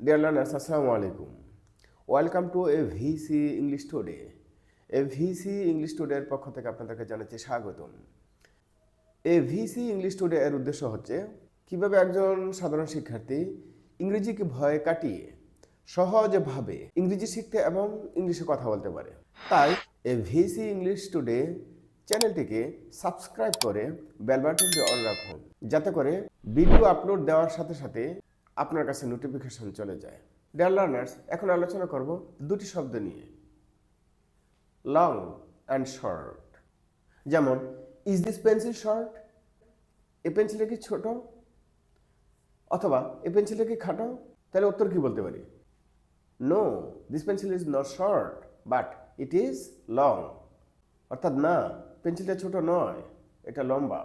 Dear learners, Assalamu alaikum. Welcome to a VC English Today. A VC English Today এর পক্ষ থেকে আপনাদেরকে জানাচ্ছি স্বাগতম এ ভিসি ইংলিশ টুডে এর উদ্দেশ্য হচ্ছে কীভাবে একজন সাধারণ শিক্ষার্থী ইংরেজিকে ভয় কাটিয়ে সহজভাবে ইংরেজি শিখতে এবং ইংলিশে কথা বলতে পারে তাই এ ভিসি ইংলিশ টুডে চ্যানেলটিকে সাবস্ক্রাইব করে বেল বাটনটি অন রাখুন যাতে করে ভিডিও আপলোড দেওয়ার সাথে সাথে আপনার কাছে নোটিফিকেশন চলে যায়। ডিয়ার লার্নার্স এখন আলোচনা করব দুটি শব্দ নিয়ে। লং অ্যান্ড শর্ট যেমন ইজ দিস পেন্সিল শর্ট এ পেন্সিলটা কি ছোট? অথবা, এ পেন্সিলটা কি খাটো? তাহলে উত্তর কি বলতে পারি? No this pencil is not short but it is long অর্থাৎ না পেন্সিলটা ছোট নয়, এটা লম্বা।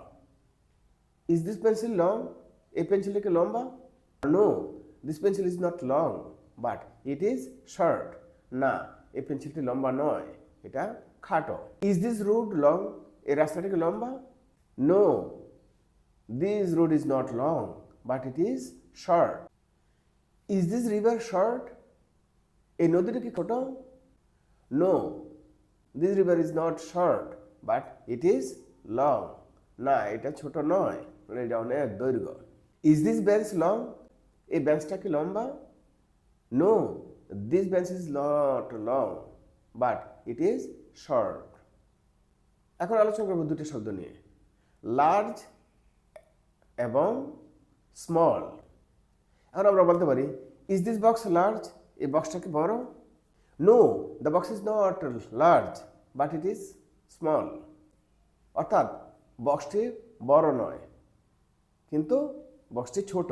ইজ দিস পেন্সিল লং এই পেন্সিলটা কি লম্বা? No this pencil is not long but it is short না এই পেন্সিলটি লম্বা নয় এটা খাটো ইজ দিস রোড লং এই রাস্তাটা কি লম্বা no this road is not long but it is short is this river short এই নদীটা কি ছোট no this river is not short but it is long না এটা ছোট নয় এটা অনেক দৈর্ঘ্য ইজ দিস বেঞ্চ লং এই বেঞ্চটা কি লম্বা? No this bench is not long but it is short এখন আলোচনা করব দুটি শব্দ নিয়ে। লার্জ এবং স্মল এখন আমরা বলতে পারি ইজ দিস বক্স লার্জ এই বক্সটা কি বড়? No the box is not large but it is small অর্থাৎ বক্সটি বড় নয়, কিন্তু বক্সটি ছোট।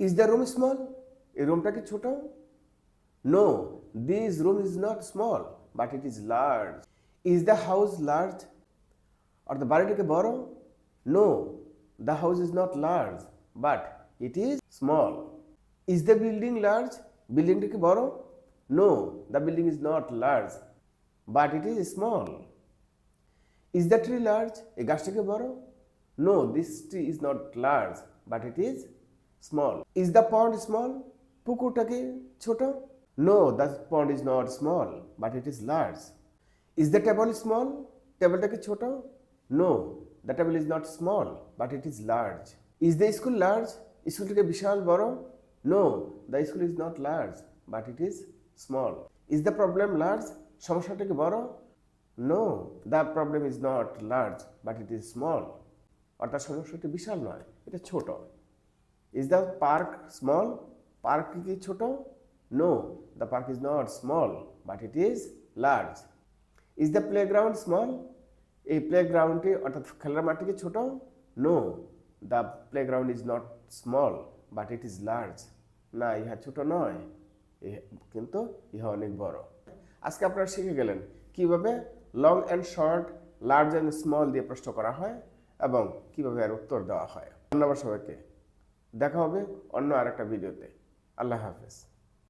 ইজ দ্য রুম স্মল এই রুমটা কি ছোট no this room is not small but it is large is the house large অর্থাৎ বাড়িটা কি বড় no the house is not large but it is small is the building large বিল্ডিংটা কি বড় no the building is not large but it is small is the tree large এই গাছটাকে বড় no this tree is not large but it is small is the pond small পুকুরটা কি ছোট? No the pond is not small but it is large is the table small টেবলটা কি ছোট? No the table is not small but it is large is the school large স্কুলটাকে বিশাল, বড়? No the school is not large but it is small is the problem large সমস্যাটা বড়? No the problem is not large but it is small অর্থাৎ সমস্যাটি বিশাল নয়, এটা ছোট। Is the park small park কি ছোট? No the park is not small but it is large is the playground small এই প্লেগ্রাউন্ডটি অর্থাৎ খেলার মাঠটি কি ছোট? No the playground is not small but it is large না, ইহা ছোট নয় কিন্তু ইহা অনেক বড়। আজকে আপনারা শিখে গেলেন কীভাবে long and short large and small দিয়ে প্রশ্ন করা হয় এবং কীভাবে এর উত্তর দেওয়া হয়। ধন্যবাদ সবাইকে। দেখা হবে অন্য আরেকটা ভিডিওতে। আল্লাহ হাফেজ।